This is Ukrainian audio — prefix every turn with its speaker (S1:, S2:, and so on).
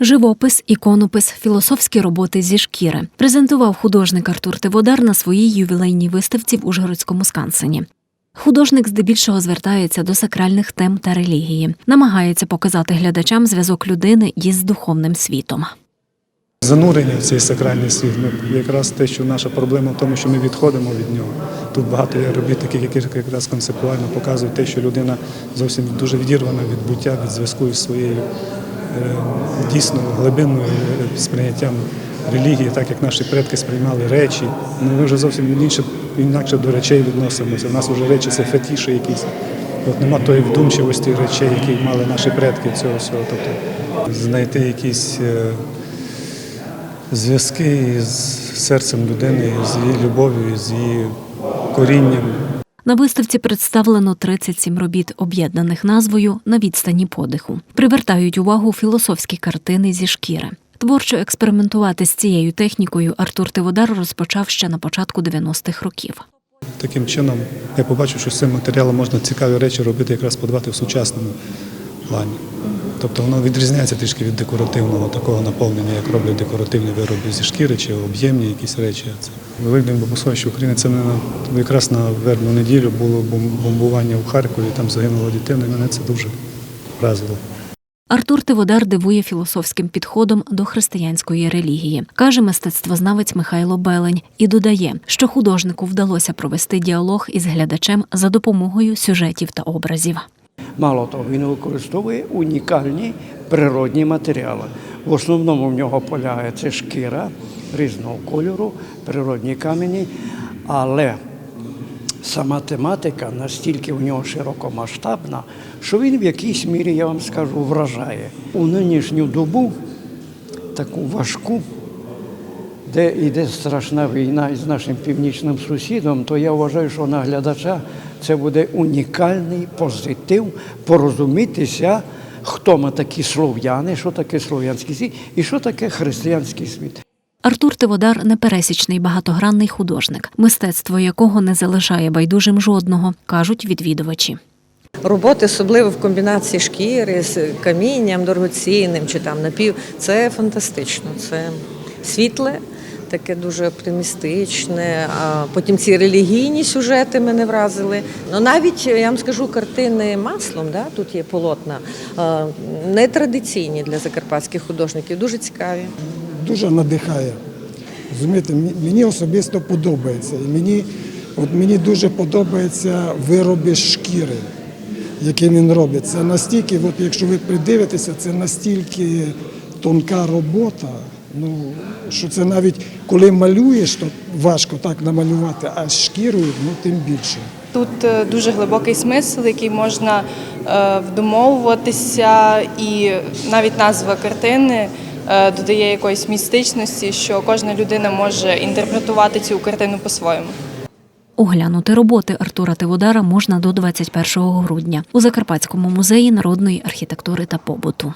S1: Живопис, іконопис, філософські роботи зі шкіри презентував художник Артур Тиводар на своїй ювілейній виставці в Ужгородському скансені. Художник здебільшого звертається до сакральних тем та релігії, намагається показати глядачам зв'язок людини із духовним світом.
S2: Занурення в цей сакральний світ. Ну, якраз те, що наша проблема в тому, що ми відходимо від нього. Тут багато є робіт, таких, які якраз концептуально показують те, що людина зовсім дуже відірвана від буття, від зв'язку із своєю дійсно глибинною е, сприйняттям релігії, так як наші предки сприймали речі. Ну, ми вже зовсім інше, інакше до речей відносимося. У нас вже речі це фетіші якісь. От нема тої вдумчивості речей, які мали наші предки цього всього. Тобто знайти якісь. е, зв'язки з серцем людини, з її любов'ю, з її корінням.
S1: На виставці представлено 37 робіт, об'єднаних назвою на відстані подиху. Привертають увагу філософські картини зі шкіри. Творчо експериментувати з цією технікою Артур Тиводар розпочав ще на початку 90-х років.
S2: Таким чином я побачив, що з цим матеріалом можна цікаві речі робити, якраз подавати в сучасному плані. Тобто воно відрізняється трішки від декоративного такого наповнення, як роблять декоративні вироби зі шкіри чи об'ємні якісь речі. Великдень Богослов'я України це не на якраз на вербну неділю було бомбування в Харкові, там загинула дитина, і мене це дуже вразило.
S1: Артур Тиводар дивує філософським підходом до християнської релігії, каже мистецтвознавець Михайло Белень, і додає, що художнику вдалося провести діалог із глядачем за допомогою сюжетів та образів.
S3: Мало того, він використовує унікальні природні матеріали. В основному в нього полягає це шкіра різного кольору, природні камені, але сама тематика настільки в нього широкомасштабна, що він в якійсь мірі, я вам скажу, вражає. У нинішню добу таку важку, де йде страшна війна із нашим північним сусідом, то я вважаю, що на глядача це буде унікальний позитив порозумітися, хто ми такі слов'яни, що таке слов'янський світ і що таке християнський світ.
S1: Артур Тиводар непересічний багатогранний художник, мистецтво якого не залишає байдужим жодного, кажуть відвідувачі.
S4: Роботи, особливо в комбінації шкіри з камінням дорогоцінним чи там напів, це фантастично. Це світле, таке дуже оптимістичне. А потім ці релігійні сюжети мене вразили. Ну навіть я вам скажу картини маслом, да, тут є полотна, нетрадиційні для закарпатських художників, дуже цікаві.
S5: дуже надихає. Розумієте, мені- особисто подобається. І мені, от мені дуже подобаються вироби шкіри, які він робить. Це настільки, от якщо ви придивитеся, це настільки тонка робота. Ну, що це навіть коли малюєш, то важко так намалювати, а шкірою ну, тим більше.
S6: Тут е, дуже глибокий смисл, який можна е, вдумовуватися, і навіть назва картини е, додає якоїсь містичності, що кожна людина може інтерпретувати цю картину по-своєму.
S1: Оглянути роботи Артура Тиводара можна до 21 грудня у Закарпатському музеї народної архітектури та побуту.